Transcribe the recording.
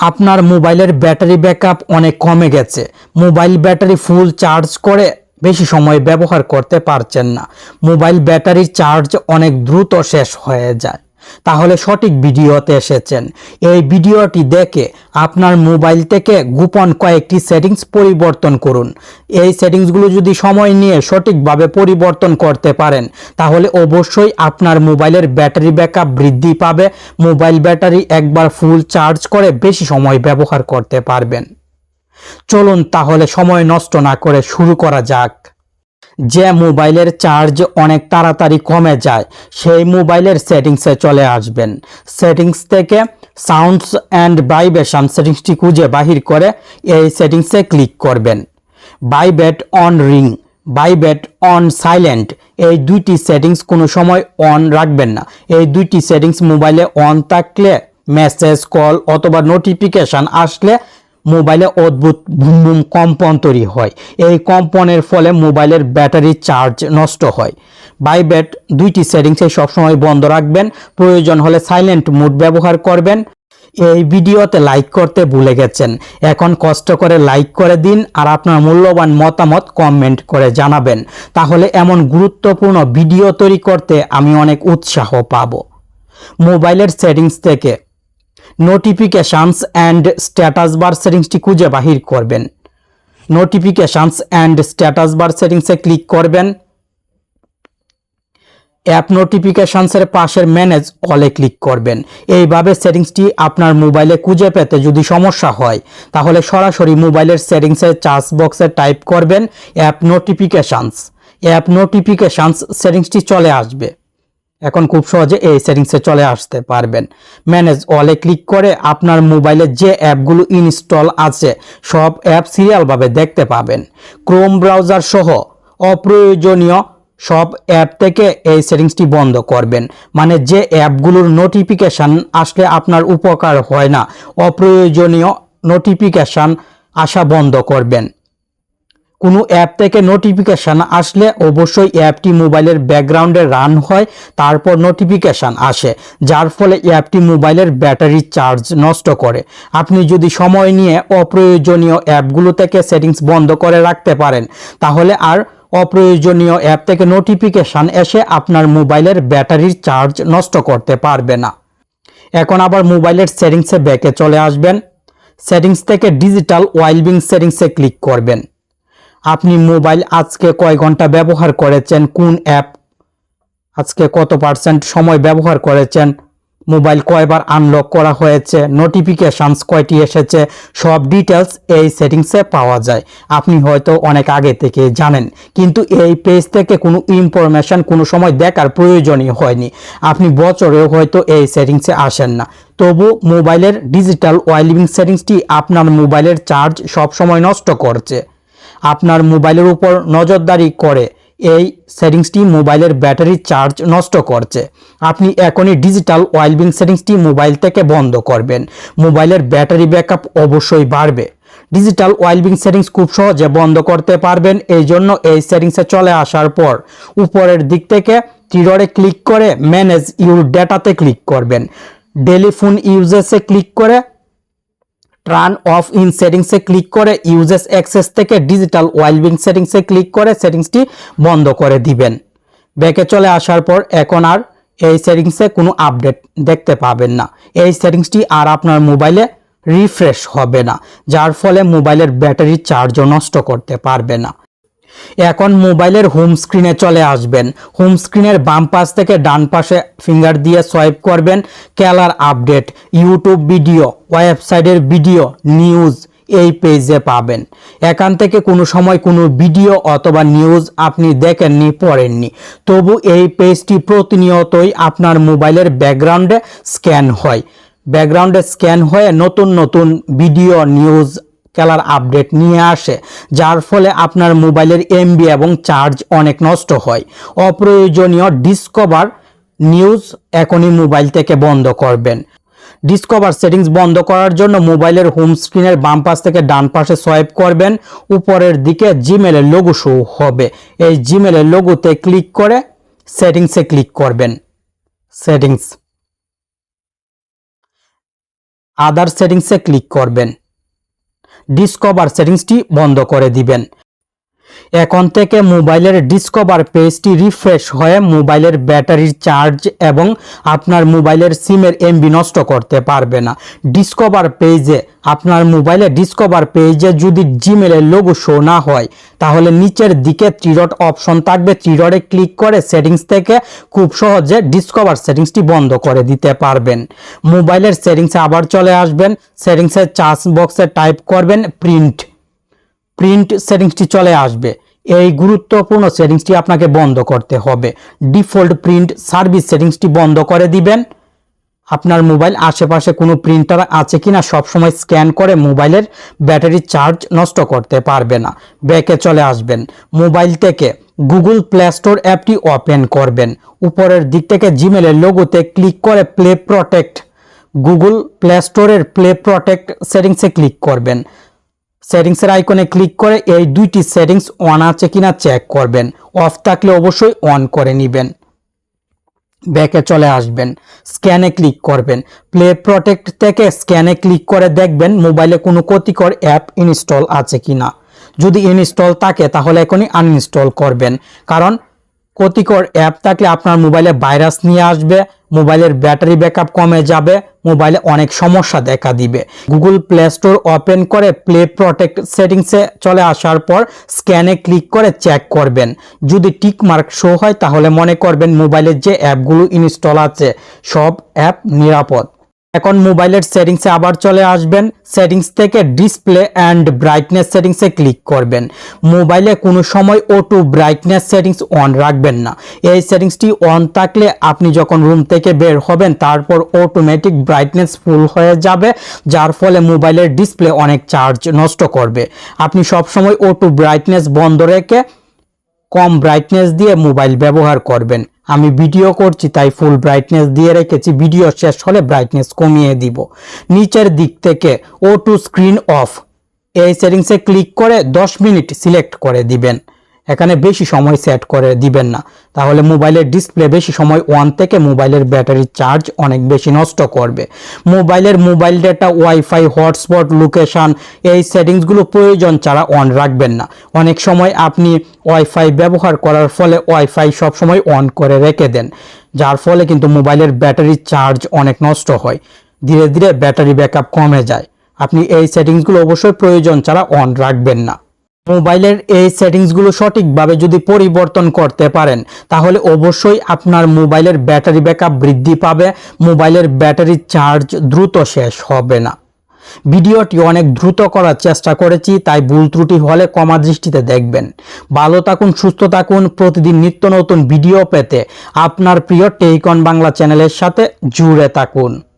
আপনার মোবাইলের battery backup অনেক কমে গেছে। মোবাইল ব্যাটারি ফুল চার্জ করে বেশি সময় ব্যবহার করতে পারছেন না। মোবাইল ব্যাটারির চার্জ অনেক দ্রুত শেষ হয়ে যায়। তাহলে সঠিক ভিডিওতে এসেছেন। এই ভিডিওটি দেখে আপনার মোবাইল থেকে গোপন কয়েকটি সেটিংস পরিবর্তন করুন। এই সেটিংসগুলো যদি সময় নিয়ে সঠিকভাবে পরিবর্তন করতে পারেন, তাহলে অবশ্যই আপনার মোবাইলের ব্যাটারি ব্যাকআপ বৃদ্ধি পাবে। মোবাইল ব্যাটারি একবার ফুল চার্জ করে বেশি সময় ব্যবহার করতে পারবেন। চলুন তাহলে সময় নষ্ট না করে শুরু করা যাক। যে মোবাইলের চার্জ অনেক তাড়াতাড়ি কমে যায়, সেই মোবাইলের সেটিংসে চলে আসবেন। সেটিংস থেকে সাউন্ডস অ্যান্ড ভাইব্রেশন সেটিংসটি খুঁজে বাহির করে এই সেটিংসে ক্লিক করবেন। Vibrate on ring vibrate on silent, এই দুইটি সেটিংস কোনো সময় অন রাখবেন না। এই দুইটি সেটিংস মোবাইলে অন থাকলে মেসেজ, কল অথবা নোটিফিকেশন আসলে মোবাইলে অদ্ভুত বুম কম্পন তৈরি হয়। এই কম্পনের ফলে মোবাইলের ব্যাটারি চার্জ নষ্ট হয়। বাইব্যাট দুইটি সেটিংসে সবসময় বন্ধ রাখবেন। প্রয়োজন হলে সাইলেন্ট মোড ব্যবহার করবেন। এই ভিডিওতে লাইক করতে ভুলে গেছেন। এখন কষ্ট করে লাইক করে দিন আর আপনার মূল্যবান মতামত কমেন্ট করে জানাবেন। তাহলে এমন গুরুত্বপূর্ণ ভিডিও তৈরি করতে আমি অনেক উৎসাহ পাব। মোবাইলের সেটিংস থেকে নোটিফিকেশানস অ্যান্ড স্ট্যাটাস বার সেটিংসটি খুঁজে বাহির করবেন। নোটিফিকেশানস অ্যান্ড স্ট্যাটাস বার সেটিংসে ক্লিক করবেন। অ্যাপ নোটিফিকেশানসের পাশের ম্যানেজ অলে ক্লিক করবেন। এইভাবে সেটিংসটি আপনার মোবাইলে খুঁজে পেতে যদি সমস্যা হয়, তাহলে সরাসরি মোবাইলের সেটিংসের চার্জ বক্সে টাইপ করবেন অ্যাপ নোটিফিকেশানস অ্যাপ নোটিফিকেশানস সেটিংসটি চলে আসবে। এখন খুব সহজে এই সেটিংসে চলে আসতে পারবেন। ম্যানেজ অলে ক্লিক করে আপনার মোবাইলে যে অ্যাপগুলো ইনস্টল আছে, সব অ্যাপ সিরিয়ালভাবে দেখতে পাবেন। ক্রোম ব্রাউজার সহ অপ্রয়োজনীয় সব অ্যাপ থেকে এই সেটিংসটি বন্ধ করবেন। মানে যে অ্যাপগুলোর নোটিফিকেশান আসলে আপনার উপকার হয় না, অপ্রয়োজনীয় নোটিফিকেশান আসা বন্ধ করবেন। কোনো অ্যাপ থেকে নোটিফিকেশান আসলে অবশ্যই অ্যাপটি মোবাইলের ব্যাকগ্রাউন্ডে রান হয়, তারপর নোটিফিকেশান আসে, যার ফলে অ্যাপটি মোবাইলের ব্যাটারি চার্জ নষ্ট করে। আপনি যদি সময় নিয়ে অপ্রয়োজনীয় অ্যাপগুলো থেকে সেটিংস বন্ধ করে রাখতে পারেন, তাহলে আর অপ্রয়োজনীয় অ্যাপ থেকে নোটিফিকেশান এসে আপনার মোবাইলের ব্যাটারির চার্জ নষ্ট করতে পারবে না। এখন আবার মোবাইলের সেটিংসে ব্যাকে চলে আসবেন। সেটিংস থেকে ডিজিটাল ওয়াইলবিং সেটিংসে ক্লিক করবেন। আপনি মোবাইল আজকে কয় ঘণ্টা ব্যবহার করেছেন? কোন অ্যাপ? আজকে কত পার্সেন্ট সময় ব্যবহার করেছেন? মোবাইল কয়বার আনলক করা হয়েছে? নোটিফিকেশানস কয়টি এসেছে? সব ডিটেলস এই সেটিংসে পাওয়া যায়। আপনি হয়তো অনেক আগে থেকে জানেন, কিন্তু এই পেজ থেকে কোনো ইনফরমেশন কোনো সময় দেখার প্রয়োজনই হয়নি। আপনি বছরেও হয়তো এই সেটিংসে আসেন না। তবু মোবাইলের ডিজিটাল ওয়াইলিভিং সেটিংসটি আপনার মোবাইলের চার্জ সব সময় নষ্ট করছে। আপনার মোবাইলের উপর নজরদারি করে। এই সেটিংসটি মোবাইলের ব্যাটারি চার্জ নষ্ট করছে। আপনি এখনই ডিজিটাল ওয়াইলবিং সেটিংসটি মোবাইল থেকে বন্ধ করবেন। মোবাইলের ব্যাটারি ব্যাকআপ অবশ্যই বাড়বে। ডিজিটাল ওয়াইলবিং সেটিংস খুব সহজে বন্ধ করতে পারবেন। এই জন্য এই সেটিংসে চলে আসার পর উপরের দিক থেকে টিররে ক্লিক করে ম্যানেজ ইউর ডেটাতে ক্লিক করবেন। টেলিফোন ইউজেসে ক্লিক করে টার্ন অফ ইন সেটিংসে ক্লিক করে ইউজেস অ্যাক্সেস থেকে ডিজিটাল ওয়াইলবিং সেটিংসে ক্লিক করে সেটিংসটি বন্ধ করে দিবেন। ব্যাকে চলে আসার পর এখন আর এই সেটিংসে কোনো আপডেট দেখতে পাবেন না। এই সেটিংসটি আর আপনার মোবাইলে রিফ্রেশ হবে না, যার ফলে মোবাইলের ব্যাটারি চার্জও নষ্ট করতে পারবে না। এখন মোবাইলের হোম স্ক্রিনে চলে আসবেন। হোম স্ক্রিনের বাম পাশ থেকে ডান পাশে ফিঙ্গার দিয়ে সোয়াইপ করবেন। ক্যালার আপডেট ইউটিউব ভিডিও ওয়েবসাইটের ভিডিও নিউজ এই পেজে পাবেন। এখান থেকে কোনো সময় কোনো ভিডিও অথবা নিউজ আপনি দেখেননি, পড়েননি। তবু এই পেজটি প্রতিনিয়তই আপনার মোবাইলের ব্যাকগ্রাউন্ডে স্ক্যান হয়। ব্যাকগ্রাউন্ডে স্ক্যান হয়ে নতুন নতুন ভিডিও নিউজ খেলার আপডেট নিয়ে আসে, যার ফলে আপনার মোবাইলের এমবি এবং চার্জ অনেক নষ্ট হয়। অপ্রয়োজনীয় ডিসকভার নিউজ এখনই মোবাইল থেকে বন্ধ করবেন। ডিসকভার সেটিংস বন্ধ করার জন্য মোবাইলের হোম স্ক্রিনের বাম পাশ থেকে ডান পাশে সোয়াইপ করবেন। উপরের দিকে জিমেলের লোগো শো হবে। এই জিমেলের লোগোতে ক্লিক করে সেটিংসে ক্লিক করবেন। সেটিংস আদার সেটিংসে ক্লিক করবেন। ডিসকভার সেটিংসটি বন্ধ করে দিবেন। এখন থেকে মোবাইলের ডিসকভার পেজটি রিফ্রেশ হয়ে মোবাইলের ব্যাটারির চার্জ এবং আপনার মোবাইলের সিমের এমবি নষ্ট করতে পারবে না। ডিসকভার পেজে, আপনার মোবাইলে ডিসকভার পেজে যদি জিমেলের লোগো শো না হয়, তাহলে নিচের দিকে ত্রিডট অপশন থাকবে। ত্রিডটে ক্লিক করে সেটিংস থেকে খুব সহজে ডিসকভার সেটিংসটি বন্ধ করে দিতে পারবেন। মোবাইলের সেটিংসে আবার চলে আসবেন। সেটিংসের চার্জ বক্সে টাইপ করবেন প্রিন্ট প্রিন্ট সেটিংসটি চলে আসবে। এই গুরুত্বপূর্ণ সেটিংসটি আপনাকে বন্ধ করতে হবে। ডিফল্ট প্রিন্ট সার্ভিস সেটিংসটি বন্ধ করে দিবেন। আপনার মোবাইল আশেপাশে কোনো প্রিন্টার আছে কিনা সবসময় স্ক্যান করে মোবাইলের ব্যাটারি চার্জ নষ্ট করতে পারবে না। ব্যাকে চলে আসবেন। মোবাইল থেকে গুগল প্লে স্টোর অ্যাপটি ওপেন করবেন। উপরের দিক থেকে জিমেলের লোগোতে ক্লিক করে প্লে প্রোটেক্ট গুগল প্লে স্টোরের প্লে প্রোটেক্ট সেটিংসে ক্লিক করবেন। সেটিংসের আইকনে ক্লিক করে এই দুইটি সেটিংস অন আছে কিনা চেক করবেন। অফ থাকলে অবশ্যই অন করে নেবেন। ব্যাকে চলে আসবেন স্ক্যানে ক্লিক করবেন। প্লে প্রোটেক্ট থেকে স্ক্যানে ক্লিক করে দেখবেন মোবাইলে কোনো ক্ষতিকর অ্যাপ ইনস্টল আছে কিনা। যদি ইনস্টল থাকে তাহলে এখনই আনইনস্টল করবেন। কারণ ক্ষতিকর অ্যাপ থাকলে আপনার মোবাইলে ভাইরাস নিয়ে আসবে মোবাইলের ব্যাটারি ব্যাকআপ কমে যাবে, মোবাইলে অনেক সমস্যা দেখা দিবে। গুগল প্লে স্টোর ওপেন করে প্লে প্রোটেক্ট সেটিংসে চলে আসার পর স্ক্যানে ক্লিক করে চেক করবেন। যদি টিক মার্ক শো হয়, তাহলে মনে করবেন মোবাইলের যে অ্যাপগুলো ইনস্টল আছে, সব অ্যাপ নিরাপদ। এখন মোবাইলের সেটিংসে আবার চলে আসবেন। সেটিংস থেকে ডিসপ্লে অ্যান্ড ব্রাইটনেস সেটিংসে ক্লিক করবেন। মোবাইলে কোনো সময় অটো ব্রাইটনেস সেটিংস অন রাখবেন না। এই সেটিংসটি অন থাকলে আপনি যখন রুম থেকে বের হবেন, তারপর অটোমেটিক ব্রাইটনেস ফুল হয়ে যাবে, যার ফলে মোবাইলের ডিসপ্লে অনেক চার্জ নষ্ট করবে। আপনি সবসময় অটো ব্রাইটনেস বন্ধ রেখে কম ব্রাইটনেস দিয়ে মোবাইল ব্যবহার করবেন। আমি ভিডিও করছি, তাই ফুল ব্রাইটনেস দিয়ে রেখেছি। ভিডিও শেষ হলে ব্রাইটনেস কমিয়ে দিব। নিচের দিক থেকে ও টু স্ক্রিন অফ এই সেটিংসে ক্লিক করে 10 মিনিট সিলেক্ট করে দিবেন। এখানে বেশি সময় সেট করে দিবেন না। তাহলে মোবাইলের ডিসপ্লে বেশি সময় অন থেকে মোবাইলের ব্যাটারি চার্জ অনেক বেশি নষ্ট করবে। মোবাইলের mobile data wifi hotspot location এই সেটিংসগুলো প্রয়োজন ছাড়া অন রাখবেন না। অনেক সময় আপনি ওয়াইফাই ব্যবহার করার ফলে ওয়াইফাই সবসময় অন করে রেখে দেন, যার ফলে কিন্তু মোবাইলের ব্যাটারি চার্জ অনেক নষ্ট হয়। ধীরে ধীরে ব্যাটারি ব্যাকআপ কমে যায়। আপনি এই সেটিংসগুলো অবশ্যই প্রয়োজন ছাড়া অন রাখবেন না। মোবাইলের এই সেটিংসগুলো সঠিকভাবে যদি পরিবর্তন করতে পারেন, তাহলে অবশ্যই আপনার মোবাইলের ব্যাটারি ব্যাকআপ বৃদ্ধি পাবে, মোবাইলের ব্যাটারি চার্জ দ্রুত শেষ হবে না। ভিডিওটি অনেক দ্রুত করার চেষ্টা করেছি, তাই ভুল ত্রুটি হলে কমা দৃষ্টিতে দেখবেন। ভালো থাকুন, সুস্থ থাকুন, প্রতিদিন নিত্য নতুন ভিডিও পেতে আপনার প্রিয় টেইকন বাংলা চ্যানেলের সাথে জুড়ে থাকুন।